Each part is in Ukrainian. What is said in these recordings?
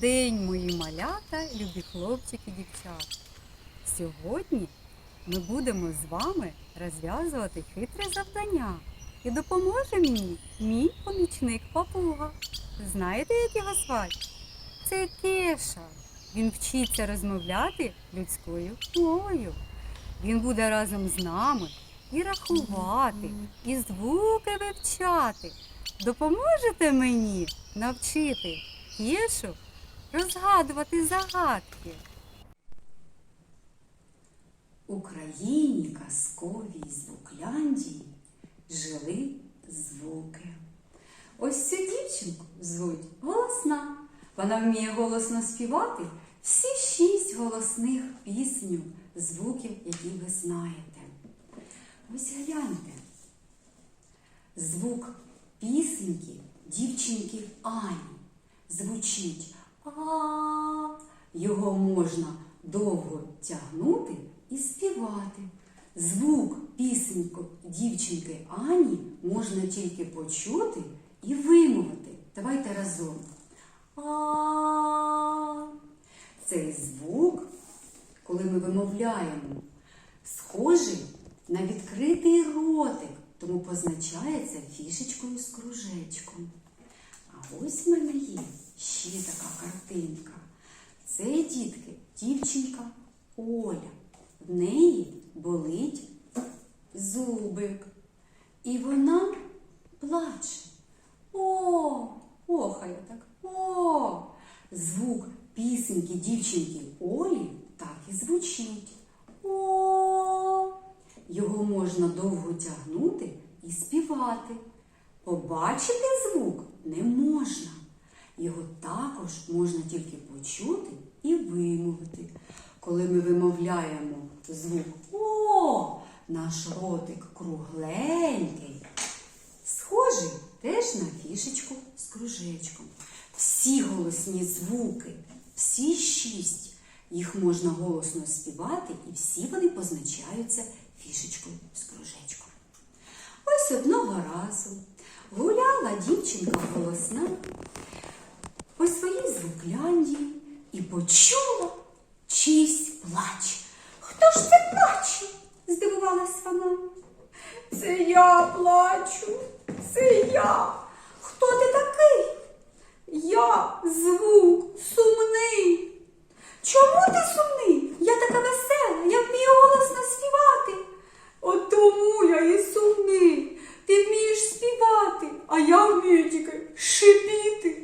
день, мої малята, любі хлопчики, дівчата. Сьогодні ми будемо з вами розв'язувати хитре завдання. І допоможе мені мій помічник папуга. Знаєте, як його звати? Це Кеша. Він вчиться розмовляти людською мовою. Він буде разом з нами і рахувати, і звуки вивчати. Допоможете мені навчити Кешу розгадувати загадки? У країні казковій звукляндії жили звуки. Ось цю дівчинку звуть голосна. Вона вміє голосно співати всі шість голосних пісню, звуків, які ви знаєте. Ось гляньте. Звук пісеньки дівчинки Ані звучить А. Його можна довго тягнути і співати. Звук пісеньку дівчинки Ані можна тільки почути і вимовити. Давайте разом. А. Цей звук, коли ми вимовляємо, схожий на відкритий ротик, тому позначається фішечкою з кружечком. А ось в мене є ще така картинка. Це дітки, дівчинка Оля. В неї болить зубик. І вона плаче. О, охає так. О. Звук пісеньки дівчинки Олі так і звучить. О. Його можна довго тягнути і співати. Побачити звук не можна. Його також можна тільки почути і вимовити. Коли ми вимовляємо звук О, наш ротик кругленький, схожий теж на фішечку з кружечком. Всі голосні звуки, всі шість, їх можна голосно співати, і всі вони позначаються фішечкою з кружечком. Ось одного разу гуляла дівчинка голосна по своїй звукляндії і почула чийсь плач. Хто ж це плаче? здивувалась вона. Це я плачу, це я. Хто ти такий? Я звук сумний. Чому ти сумний? Я така весела, я вмію голосно співати. От тому я і сумний. Ти вмієш співати, а я вмію тільки шипіти,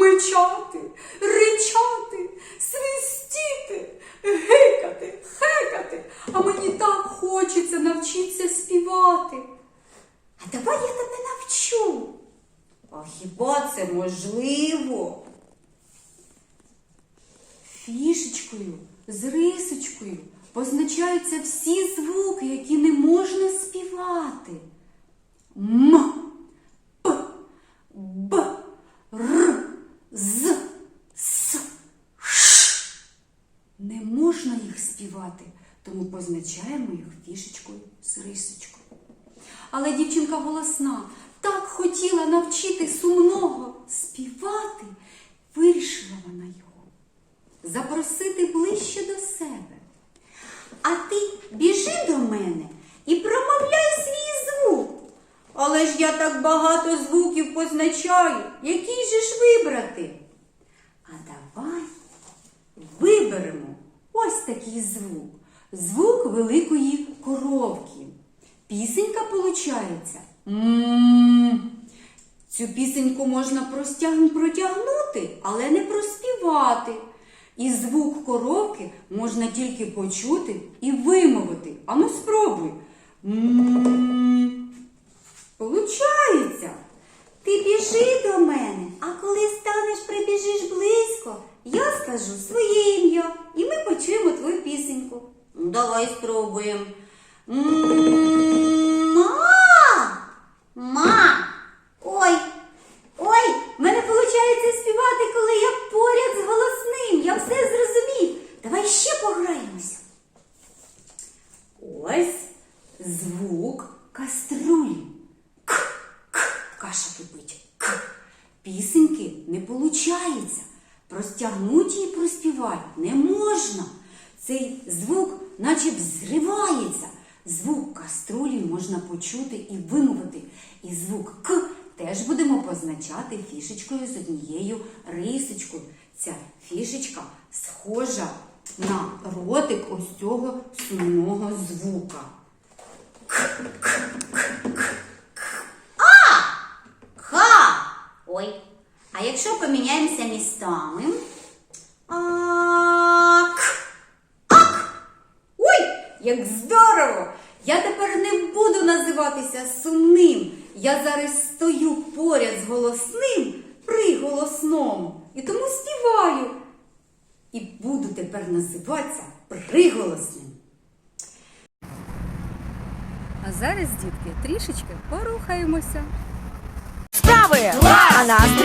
мичати, ричати, свистіти, гикати, хекати. А мені так навчитися співати. А давай я тебе навчу. А хіба це можливо? Фішечкою, з рисочкою позначаються всі звуки, які не можна співати. М, П, Б, Р, З, С, Ш. Не можна їх співати, тому позначаємо їх фішечкою з рисочкою. Але дівчинка голосна так хотіла навчити сумного співати, вирішила вона його запросити ближче до себе. А ти біжи до мене і промовляй свій звук. Але ж я так багато звуків позначаю, який же ж вибрати? А давай виберемо ось такий звук. Звук великої коровки. Пісенька получається. М. Цю пісеньку можна протягнути, але не проспівати. І звук коровки можна тільки почути і вимовити. Ану спробуй. Получається. Ти біжи до мене, а коли станеш, прибіжиш близько, я скажу своє ім'я, і ми почуємо твою пісеньку. Давай спробуємо. Ма! Ма! Ой! Ой! В мене виходить співати, коли я поряд з голосним. Я все зрозумів. Давай ще пограємося. Ось звук каструлі. К, к, каша кипить. К. Пісеньки не получається. простягнути і проспівати не можна. Цей звук наче взривається. Звук каструлі можна почути і вимовити. І звук К теж будемо позначати фішечкою з однією рисочкою. Ця фішечка схожа на ротик ось цього сумного звука. К-к-к-к. А! Ха! Ой. А якщо поміняємося містами? Ак. Ак. Ой, як здорово! Я тепер не буду називатися сумним. Я зараз стою поряд з голосним при голосному. І тому співаю. І буду тепер називатися приголосним. А зараз, дітки, трішечки порухаємося. Справи! А настрій!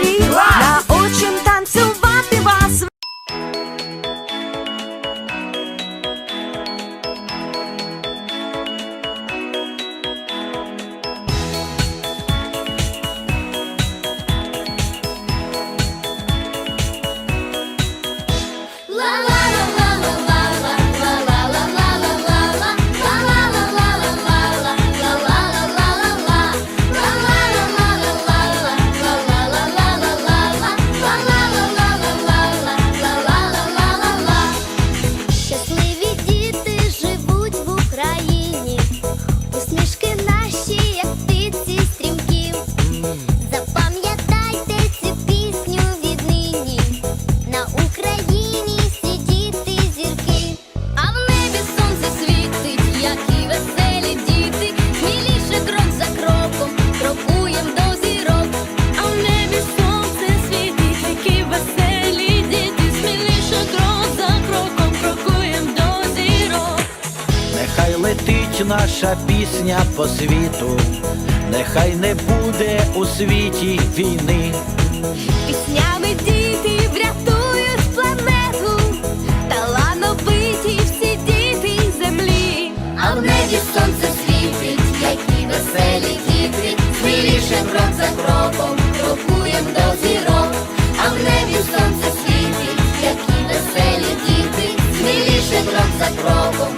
Нехай не буде у світі війни. Піснями діти врятують планету, талановиті всі діти землі. А в небі сонце світить, які веселі діти, сміліше крок за кроком, крокуєм до зірок. А в небі сонце світить, які веселі діти, сміліше крок за кроком,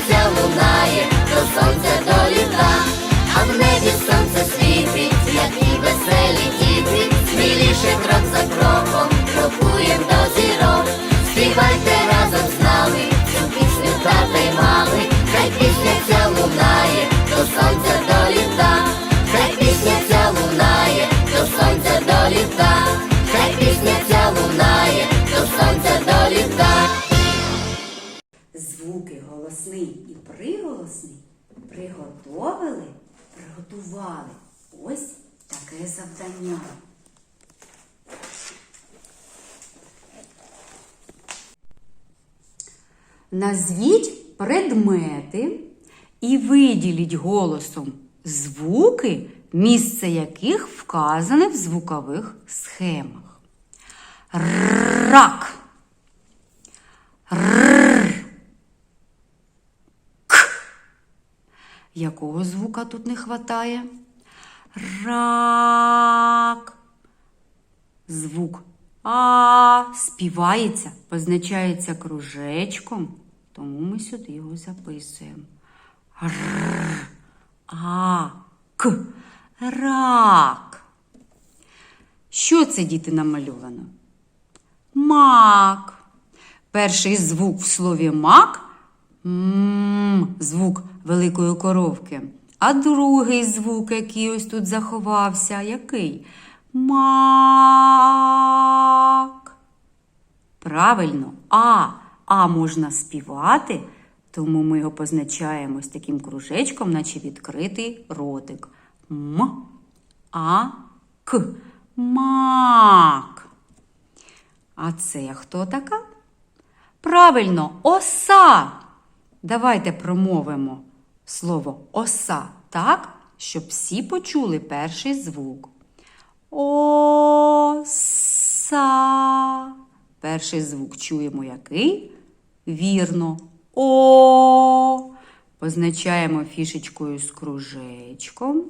голосний і приголосний приготовили, приготували ось таке завдання. Назвіть предмети і виділіть голосом звуки, місце яких вказане в звукових схемах. Рак. Якого звука тут не хватає? Рак. Звук А співається, позначається кружечком, тому ми сюди його записуємо. Р, А. Рак. Що це діти намальовано? Мак. Перший звук в слові мак м звук великої коровки. А другий звук, який ось тут заховався, який? Мак. Правильно, а. А можна співати, тому ми його позначаємо з таким кружечком, наче відкритий ротик. М. А. К. Мак. А це хто така? Правильно, оса. Давайте промовимо слово оса так, щоб всі почули перший звук. Оса. Перший звук чуємо який? Вірно. О. Позначаємо фішечкою з кружечком.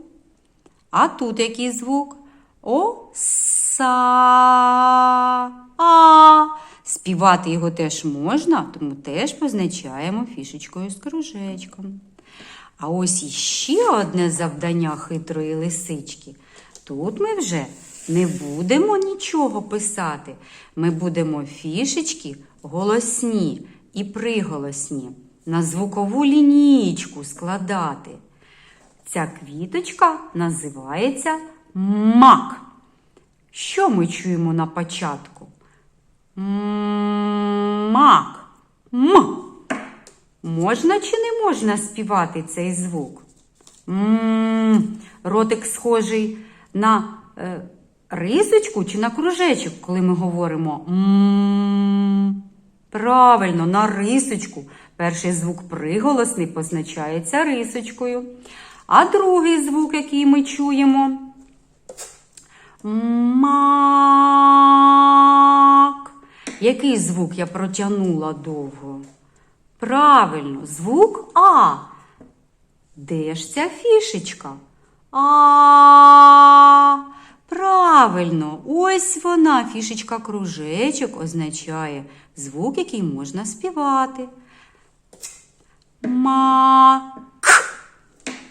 А тут який звук? Оса. А. Співати його теж можна, тому теж позначаємо фішечкою з кружечком. А ось іще одне завдання хитрої лисички. Тут ми вже не будемо нічого писати. Ми будемо фішечки голосні і приголосні на звукову лінійку складати. Ця квіточка називається мак. Що ми чуємо на початку? Мак. М. Можна чи не можна співати цей звук? М, Ротик схожий на е, рисочку чи на кружечок, коли ми говоримо м. Правильно, на рисочку. Перший звук приголосний позначається рисочкою. А другий звук, який ми чуємо. Мак. Який звук я протягнула довго? Правильно, звук А. Де ж ця фішечка? А. Правильно, ось вона, фішечка кружечок, означає звук, який можна співати. Мак.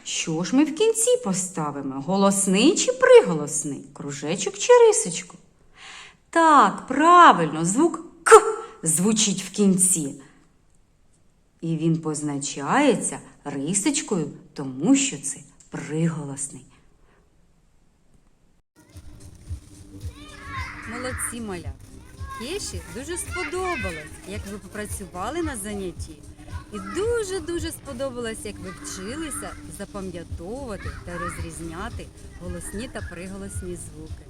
Що ж ми в кінці поставимо? Голосний чи приголосний? Кружечок чи рисочку? Так, правильно, звук К звучить в кінці. І він позначається рисочкою, тому що це приголосний. Молодці маля. Кеші дуже сподобалось, як ви попрацювали на занятті. І дуже-дуже сподобалось, як ви вчилися запам'ятовувати та розрізняти голосні та приголосні звуки.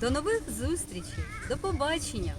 До нових зустрічей! До побачення!